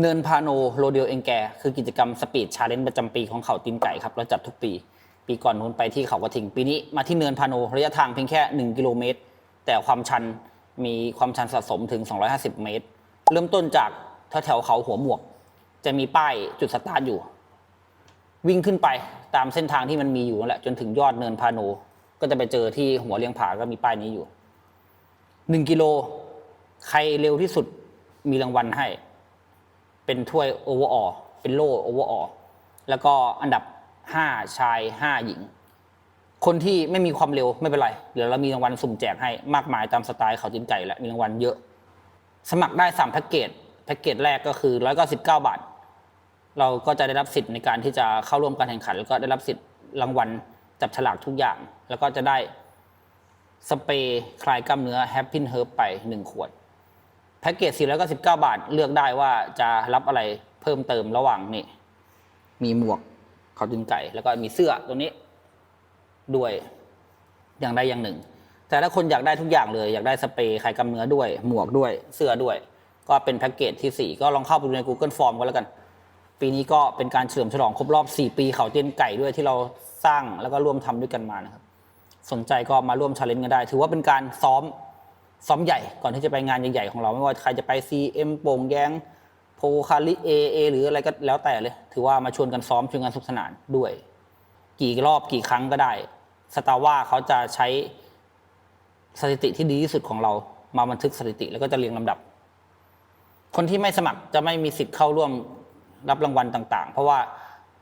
เนินพาโนโรเดียเองแกคือกิจกรรมสปีดชาเลนจ์ประจำปีของเขาตีนไก่ครับเราจัดทุกปี ปีก่อนนู้นไปที่เขากระทิง ปีนี้มาที่เนินพาโนระยะทางเพียงแค่ 1 กิโลเมตร แต่ความชันมีความชันสะสมถึง 250 เมตร เริ่มต้นจากแถวๆเขาหัวหมวก จะมีป้ายจุดสตาร์ทอยู่ วิ่งขึ้นไปตามเส้นทางที่มันมีอยู่นั่นแหละจนถึงยอดเนินพาโน ก็จะไปเจอที่หัวเลียงผาก็มีป้ายนี้อยู่หนึ่งกิโล ใครเร็วที่สุดมีรางวัลให้ เป็นถ้วยโอเวอร์ออเป็นโล่โอเวอร์ออแล้วก็อันดับห้าชายห้าหญิง คนที่ไม่มีความเร็วไม่เป็นไร เดี๋ยวเรามีรางวัลสุ่มแจกให้มากมายตามสไตล์เขาจินไก่และมีรางวัลเยอะ สมัครได้สามแพ็กเกจแพ็กเกจแรกก็คือร้อยเก้าสิบเก้าบาท เราก็จะได้รับสิทธิ์ในการที่จะเข้าร่วมการแข่งขัน แล้วก็ได้รับสิทธิ์รางวัลจับฉลากทุกอย่าง แล้วก็จะได้สเปรย์คลายกล้ามเนื้อแฮปปี้เฮิร์บไป 1 ขวด แพ็กเกจ499 บาทเลือกได้ว่าจะรับอะไรเพิ่มเติมระหว่างนี่ มีหมวกเขาดินไก่ แล้วก็มีเสื้อตัวนี้ ด้วย อย่างใดอย่างหนึ่ง แต่ถ้าคนอยากได้ทุกอย่างเลย อยากได้สเปรย์คลายกล้ามเนื้อด้วย หมวกด้วยเสื้อด้วย ก็เป็นแพ็กเกจที่ 4 ก็ลองเข้าไปดูใน Google Form ก็แล้วกัน ปีนี้ก็เป็นการเฉลิมฉลองครบรอบ 4 ปีเขาเตียนไก่ด้วยที่เราสร้างแล้วก็ร่วมทำด้วยกันมานะครับ สนใจก็มาร่วมชาเลนจ์กันได้ ถือว่าเป็นการซ้อม ซ้อมใหญ่ก่อนที่จะไปงานใหญ่ๆของเราไม่ว่าใครจะไป CM โป่งแยงโพคาลิเอเอหรืออะไรก็แล้วแต่เลย ถือว่ามาชวนกันซ้อมชวนกันสนุกสนานด้วย กี่รอบกี่ครั้งก็ได้สตาร์ว่าเขาจะใช้สถิติที่ดีที่สุดของเรา มาบันทึกสถิติแล้วก็จะเรียงลำดับ คนที่ไม่สมัครจะไม่มีสิทธิ์เข้าร่วมรับรางวัลต่าง ๆ เพราะว่า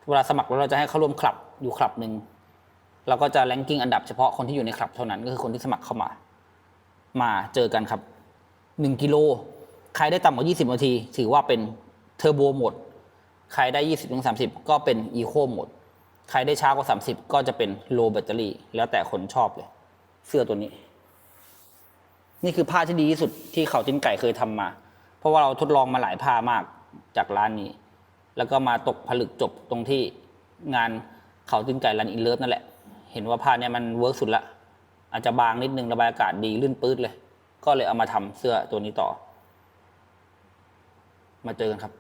เวลาสมัครแล้วเราจะให้เข้าร่วมคลับอยู่คลับหนึ่งเราก็จะแรงกิ้งอันดับเฉพาะคนที่อยู่ในคลับเท่านั้นก็คือคนที่สมัครเข้ามา มาเจอกันครับหนึ่งกิโล ใครได้ต่ำกว่า 20 นาที ถือว่าเป็นเทอร์โบโหมด ใครได้ 20ถึง30 ก็เป็นอีโคโหมด ใครได้ช้ากว่า 30 ก็จะเป็นโลแบตเตอรี่ แล้วแต่คนชอบเลย เสื้อตัวนี้ นี่คือผ้าที่ดีที่สุดที่เขาติ้นไก่เคยทำมา เพราะว่าเราทดลองมาหลายผ้ามากจากร้านนี้ แล้วก็มาตกผลึกจบตรงที่งานเขาติ้นไก่รันอินเลิฟนั่นแหละ เห็นว่าผ้าเนี่ยมันเวิร์กสุดละ อาจจะบางนิดนึงระบายอากาศดีลื่นปื๊ดเลย ก็เลยเอามาทำเสื้อตัวนี้ต่อ มาเจอกันครับ